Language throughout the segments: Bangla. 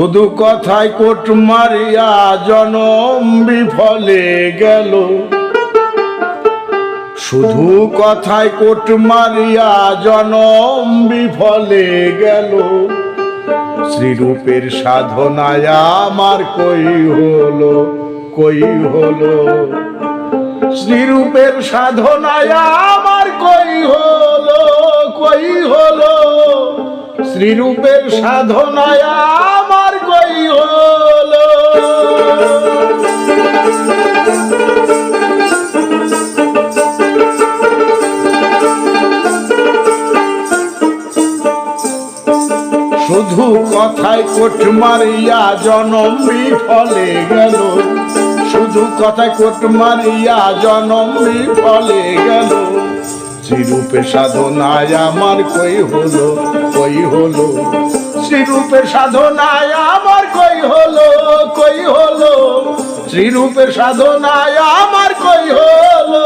শুধু কথায় কোট মারিয়া জনম বিফলে গেল। শুধু কথায় কোট মারিয়া জনম বিফলে গেল। শ্রীরূপের সাধনায় আমার কই হলো কই হলো? শ্রীরূপের সাধনায় আমার কই হলো কই হলো? শ্রীরূপের সাধনায় শুধু কথায় কোট মারিয়া জনম বিফলে গেল। শুধু কথায় কোট মারিয়া জনম বিফলে গেল। শ্রীরূপে সাধনায় আমার কই হলো কই হলো? শ্রীরূপে সাধনায় আমার কই হলো কই হলো? শ্রীরূপে সাধনায় আমার কই হলো?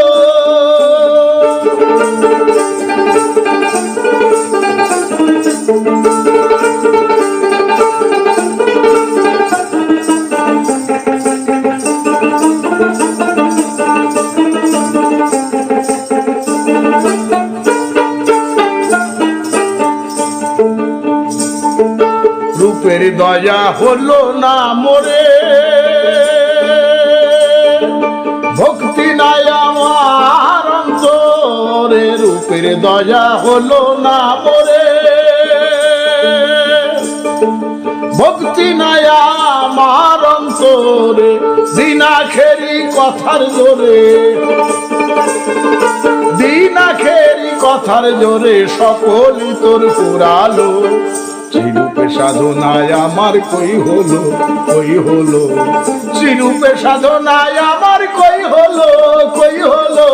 দয়া হলো না মোরে। ভক্তি নাই আমার অন্তরে, রূপের দয়া হলো না মোরে। ভক্তি নাই আমার অন্তরে দিনাখেরি কথার জোরে। দিনাখেরি কথার জোরে সকল তোর পুরালো। শ্রীরূপে সাধনায় আমার কই হলো কই হলো? শ্রীরূপে সাধনায় আমার কই হলো কই হলো?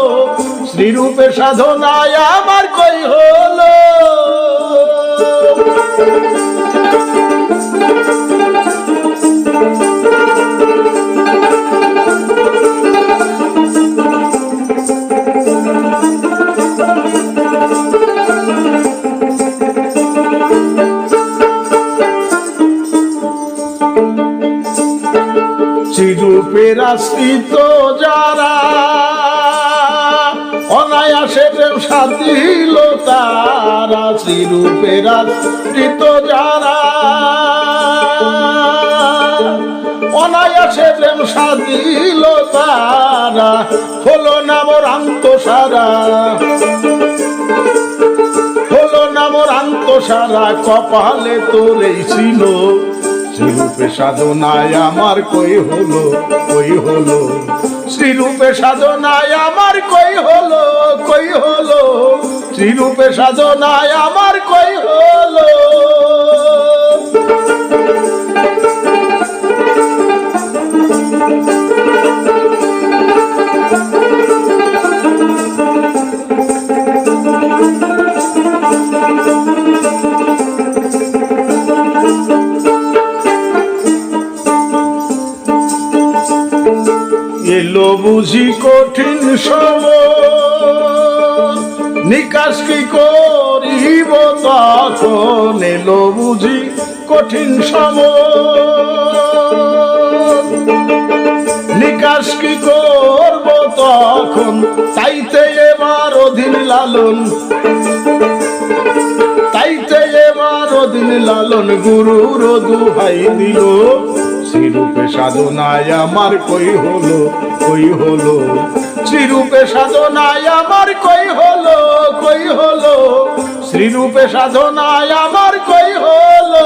শ্রীরূপে সাধনায় আমার কই হলো? শ্রীরূপের আশ্রিত যারা অনায়াসে প্রেম সাধিল তারা শ্রীরূপের আশ্রিত যারা অনায়াসে প্রেম সাধিল তারা হলো না মোর আন্তসারা। হলো না মোর আন্তসারা, কপালে তোরেই ছিল শ্রীরূপে সাধনায় আমার কই হলো কই হলো? শ্রীরূপে সাধনায় আমার কই হলো কই হলো? শ্রীরূপে সাধনায় আমার কই হলো? বুঝি কঠিন সময়। নিকাশ কি করিব তখন? এলো বুঝি কঠিন সময়। নিকাশ কি করব তখন? তাইতে এবার অধীন লালন। তাইতে এবার অধীন লালন, গুরুর দুহাই দিল। শ্রীরূপে সাধনায় আমার কই হলো কই হলো? শ্রীরূপে সাধনায় আমার কই হলো কই হলো? শ্রীরূপে সাধনায় আমার কই হলো?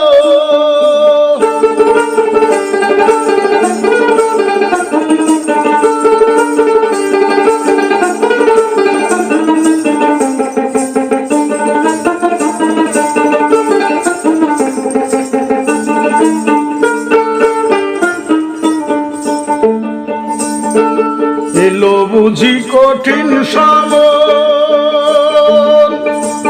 এলো বুঝি কঠিন সময়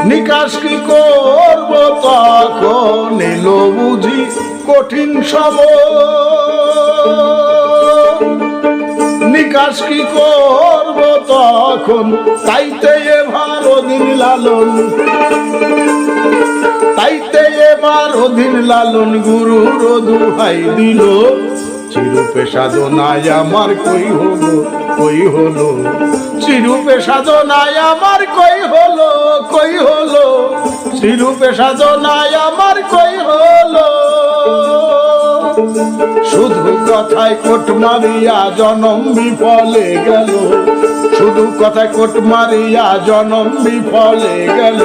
নিকাশ কি করব তখন এলো বুঝি কঠিন সময় নিকাশ কি করব তখন? তাইতে এবার অধীন লালন তাইতে এবার অধীন লালন গুরুর দুহাই দিল। চিরূপে সাধনায় আমার কই হলো কই হলো? চিরূপে সাধনায় আমার কই হলো কই হলো? চিরূপে সাধনায় আমার কই হলো? শুধু কথায় কোট মারিয়া জনম বিফলে গেল। শুধু কথায় কোট মারিয়া জনম বিফলে গেল।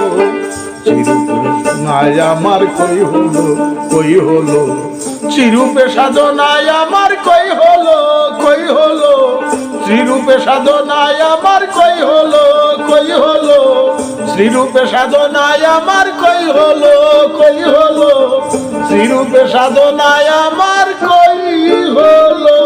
চিরূপে সাধনায় আমার কই হলো কই হলো? চিরূপে সাধনায় আমার কই হলো কই হলো? শ্রীরূপে সাধনায় আমার কই হলো কই হলো? শ্রীরূপে সাধনায় আমার কই হলো কই হলো? শ্রীরূপে সাধনায় আমার কই হলো?